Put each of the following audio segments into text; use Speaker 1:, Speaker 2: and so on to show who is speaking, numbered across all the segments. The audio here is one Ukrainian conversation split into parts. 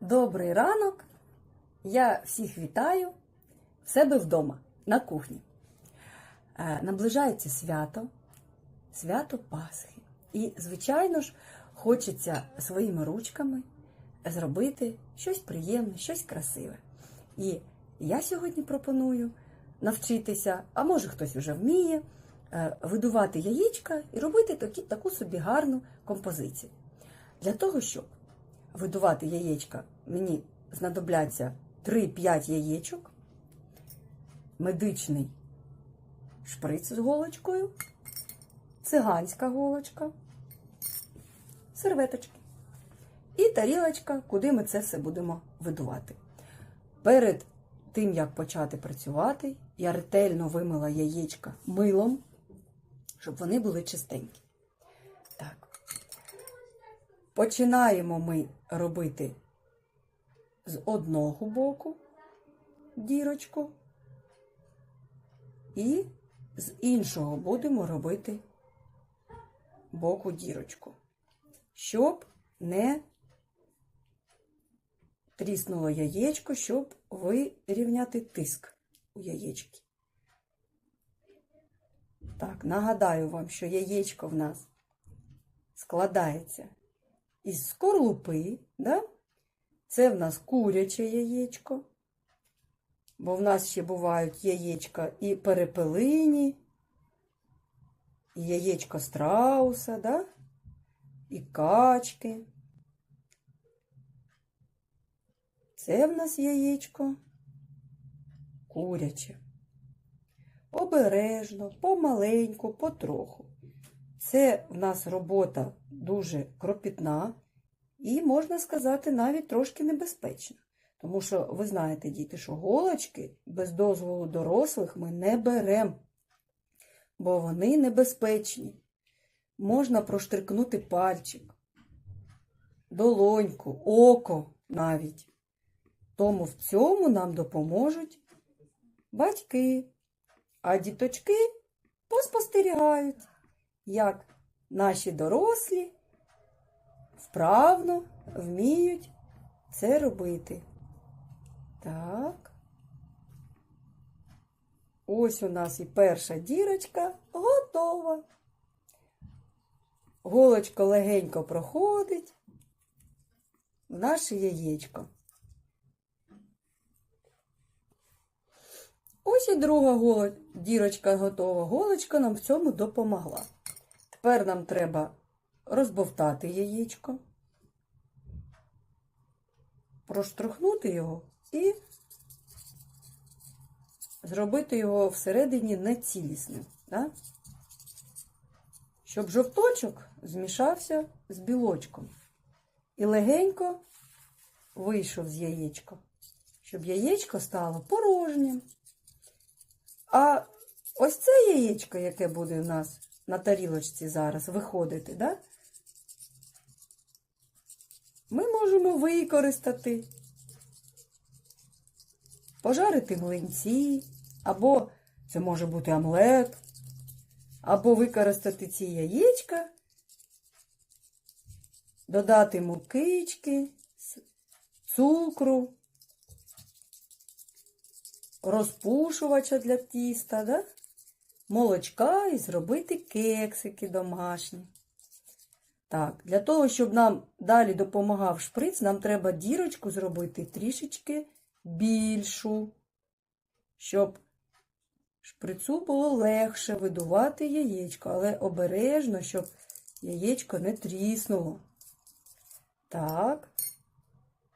Speaker 1: Добрий ранок! Я всіх вітаю в себе вдома на кухні. Е, Наближається свято, свято Пасхи. І, звичайно ж, хочеться своїми ручками зробити щось приємне, щось красиве. І я сьогодні пропоную навчитися, а може хтось вже вміє, е, видувати яєчка і робити таку собі гарну композицію. Для того, щоб видувати яєчка, мені знадобляться 3-5 яєчок, медичний шприц з голочкою, циганська голочка, серветочки і тарілочка, куди ми це все будемо видувати. Перед тим, як почати працювати, я ретельно вимила яєчка милом, щоб вони були чистенькі. Так. Починаємо ми робити з одного боку дірочку, і з іншого будемо робити боку дірочку, щоб не тріснуло яєчко, щоб вирівняти тиск у яєчки. Так, нагадаю вам, що яєчко в нас складається із скорлупи, да? це в нас куряче яєчко, бо в нас ще бувають яєчка і перепелині, і яєчко страуса, да? і качки. Це в нас яєчко куряче. Обережно, помаленьку, потроху. Це в нас робота дуже кропітна і, можна сказати, навіть трошки небезпечна. Тому що ви знаєте, діти, що голочки без дозволу дорослих ми не беремо, бо вони небезпечні. Можна проштрикнути пальчик, долоньку, око навіть. Тому в цьому нам допоможуть батьки, а діточки поспостерігають як наші дорослі вправно вміють це робити. Так. Ось у нас і перша дірочка готова. Голочко легенько проходить в наше яєчко. Ось і друга дірочка готова. Голочка нам в цьому допомогла. Тепер нам треба розбовтати яєчко, проштрухнути його і зробити його всередині нецілісним, да? щоб жовточок змішався з білочком і легенько вийшов з яєчка, щоб яєчко стало порожнім. А ось це яєчко, яке буде у нас на тарілочці зараз виходити, да? ми можемо використати, пожарити млинці, або це може бути омлет, або використати ці яєчка, додати мукички, цукру, розпушувача для тіста, да? Молочка і зробити кексики домашні. Так, для того, щоб нам далі допомагав шприц, нам треба дірочку зробити трішечки більшу, щоб шприцу було легше видувати яєчко, але обережно, щоб яєчко не тріснуло. Так,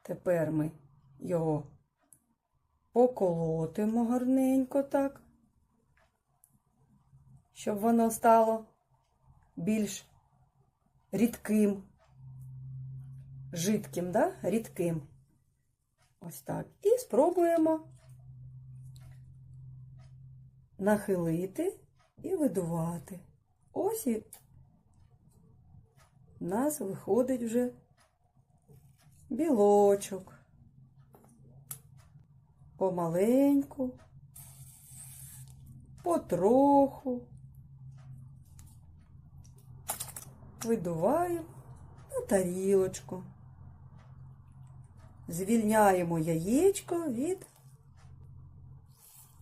Speaker 1: тепер ми його поколотимо гарненько так, щоб воно стало більш рідким, жидким, да? рідким. Ось так. І спробуємо нахилити і видувати. Ось і в нас виходить вже білочок. Помаленьку, потроху. Видуваємо на тарілочку.
Speaker 2: звільняємо яєчко від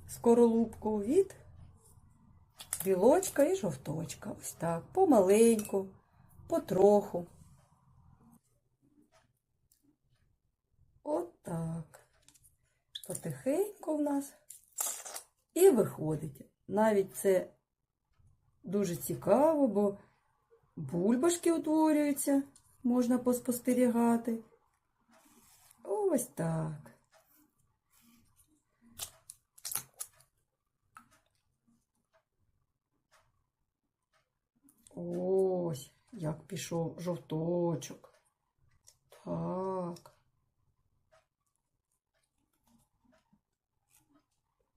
Speaker 2: скоролупку від білочка і жовточка. Ось так. Помаленьку, потроху. От так. Потихеньку в нас. І виходить. Навіть це дуже цікаво, бо бульбашки утворюються, можна поспостерігати. Ось так. Ось, як пішов жовточок. Так.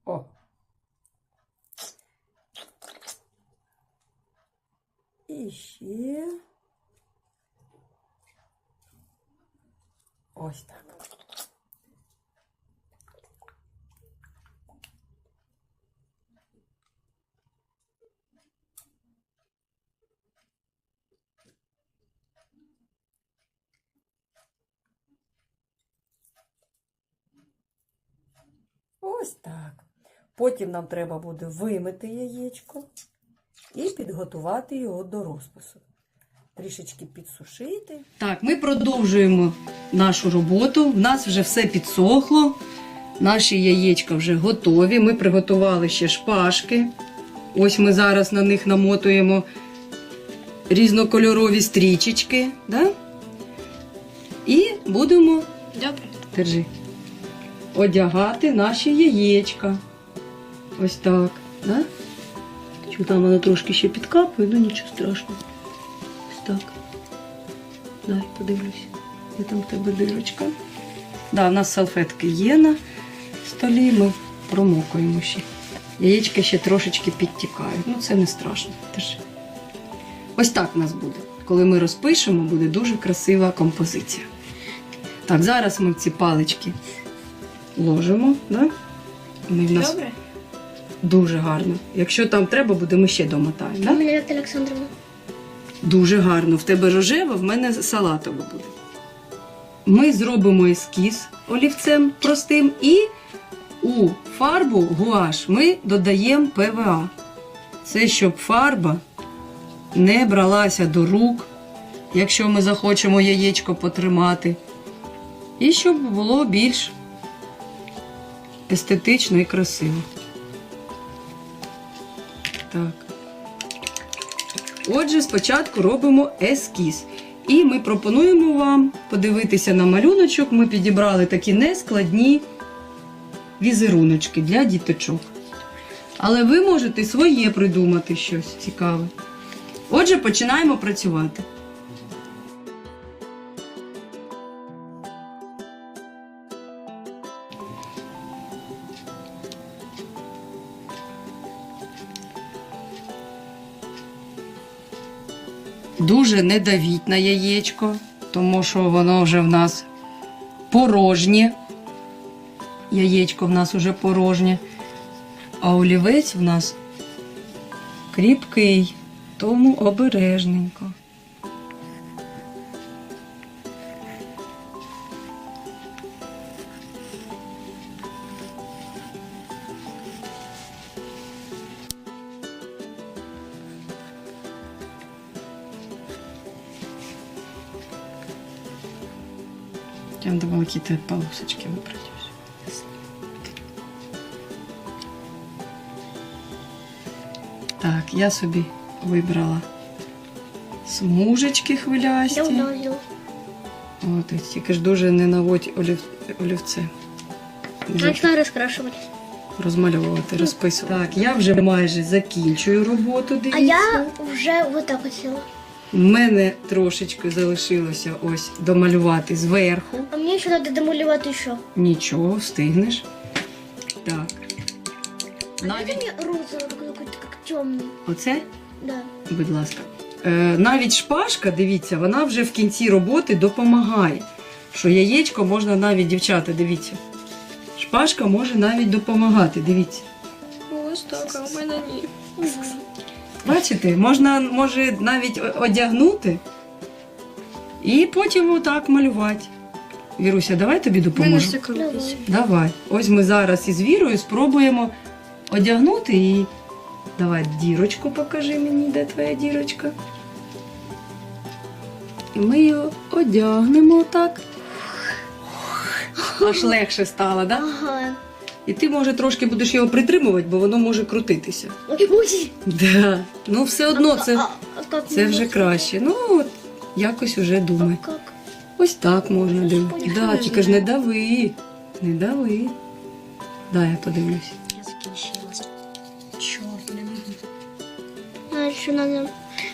Speaker 2: О. І ще. Ось так. Ось так. Потім нам треба буде вимити яєчко і підготувати його до розпису. Трішечки підсушити.
Speaker 1: Так, ми продовжуємо нашу роботу. В нас вже все підсохло. Наші яєчка вже готові. Ми приготували ще шпажки. Ось ми зараз на них намотуємо різнокольорові стрічечки. Да? І будемо
Speaker 3: Добре.
Speaker 1: держи, одягати наші яєчка. Ось так. Да? Чу, там воно трошки ще підкапує, ну нічого страшного. Ось так. Дай подивлюсь. Де там в тебе дирочка? Да, у нас салфетки є на столі, ми промокуємо ще. Яєчка ще трошечки підтікають. Ну, це не страшно. Держи. Ось так у нас буде. Коли ми розпишемо, буде дуже красива композиція. Так, зараз ми ці палички ложимо. Да? Вони нас
Speaker 3: Добре.
Speaker 1: Дуже гарно. Якщо там треба буде, ми ще домотаємо. Да?
Speaker 3: Мене Вікторія Олександровна.
Speaker 1: Дуже гарно. В тебе рожева, в мене салатова буде. Ми зробимо ескіз олівцем простим і у фарбу гуаш ми додаємо ПВА. Це щоб фарба не бралася до рук, якщо ми захочемо яєчко потримати. І щоб було більш естетично і красиво. Так. Отже, спочатку робимо ескіз. І ми пропонуємо вам подивитися на малюночок. Ми підібрали такі нескладні візеруночки для діточок. Але ви можете своє придумати щось цікаве. Отже, починаємо працювати. Дуже не давіть на яєчко, тому що воно вже в нас порожнє. Яєчко в нас вже порожнє. А олівець в нас кріпкий, тому обережненько. Какие-то полосочки выбрать. Так, я собі вибрала смужечки хвилясті. От, тільки ж дуже не наводь олів... олівце.
Speaker 3: Начала розкрашувати.
Speaker 1: Розмальовувати, розписувати. Так, я вже майже закінчую роботу. Дивіться.
Speaker 3: А я вже вот так хотіла.
Speaker 1: У мене трошечки залишилося ось домалювати зверху.
Speaker 3: А мені ще треба домалювати що?
Speaker 1: Нічого, встигнеш. Так. Навіть
Speaker 3: розовий какой-то темний.
Speaker 1: оце,
Speaker 3: Да.
Speaker 1: будь ласка. Е, навіть шпажка, дивіться, вона вже в кінці роботи допомагає. Що яєчко можна навіть, дівчата, дивіться. Шпажка може навіть допомагати, дивіться.
Speaker 3: Ось так, а у мене ні.
Speaker 1: Бачите, можна може навіть одягнути і потім отак малювати. Віруся, давай тобі допоможу. Давай. Ось ми зараз із Вірою спробуємо одягнути і. Давай дірочку покажи мені, де твоя дірочка. І ми її одягнемо так. Аж легше стало, так? Да?
Speaker 3: Ага.
Speaker 1: І ти, може, трошки будеш його притримувати, бо воно може крутитися.
Speaker 3: Ой, ой.
Speaker 1: Да. Ну, все одно це,
Speaker 3: А, а как
Speaker 1: це вже
Speaker 3: можно?
Speaker 1: краще. Ну, от, якось уже думай.
Speaker 3: А как?
Speaker 1: Ось так можна дивитися.
Speaker 3: Ніхто
Speaker 1: Да,
Speaker 3: не
Speaker 1: тільки ж не
Speaker 3: знає.
Speaker 1: дави. Не дави. Да, я подивлюсь.
Speaker 3: Я закінчилась. Чорним. А еще надо...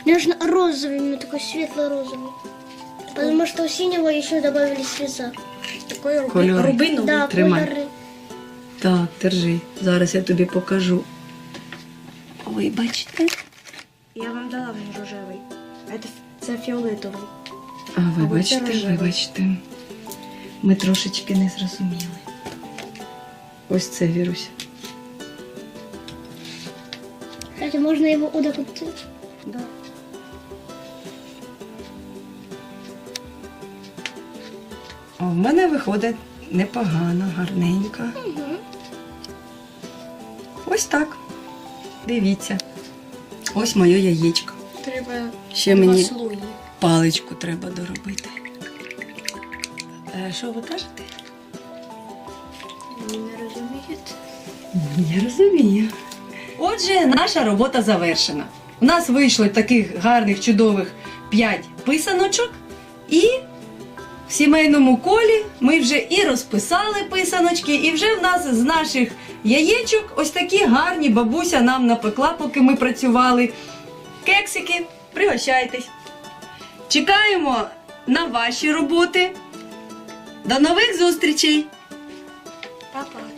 Speaker 3: Мне нужно розовый, мне такой светло-розовый. Потому что у синего еще добавили слеза. Такой
Speaker 1: Кольори.
Speaker 3: рубиновый. Да,
Speaker 1: Тримай.
Speaker 3: кольоры.
Speaker 1: Так, держи. Зараз я тобі покажу. Ой, бачите?
Speaker 3: Я вам дала мне рожевый. Это, це фіолетовий.
Speaker 1: А,
Speaker 3: ви
Speaker 1: вибачте,
Speaker 3: рожевий.
Speaker 1: вибачте. Ми трошечки не зрозуміли. Ось це вірусь.
Speaker 3: Кстати, можно его вот так.
Speaker 1: Да. О, в мене виходить непогано, гарненько. Ось так. Дивіться. Ось моє яєчко.
Speaker 3: Треба
Speaker 1: Ще мені
Speaker 3: слої.
Speaker 1: паличку треба доробити. Е, що ви кажете?
Speaker 3: Не розумієте?
Speaker 1: Я розумію. Отже, наша робота завершена. У нас вийшло таких гарних, чудових 5 писаночок, і в сімейному колі ми вже і розписали писаночки, і вже в нас з наших яєчок ось такі гарні бабуся нам напекла, поки ми працювали. Кексики, пригощайтесь. Чекаємо на ваші роботи. До нових зустрічей!
Speaker 3: Папа.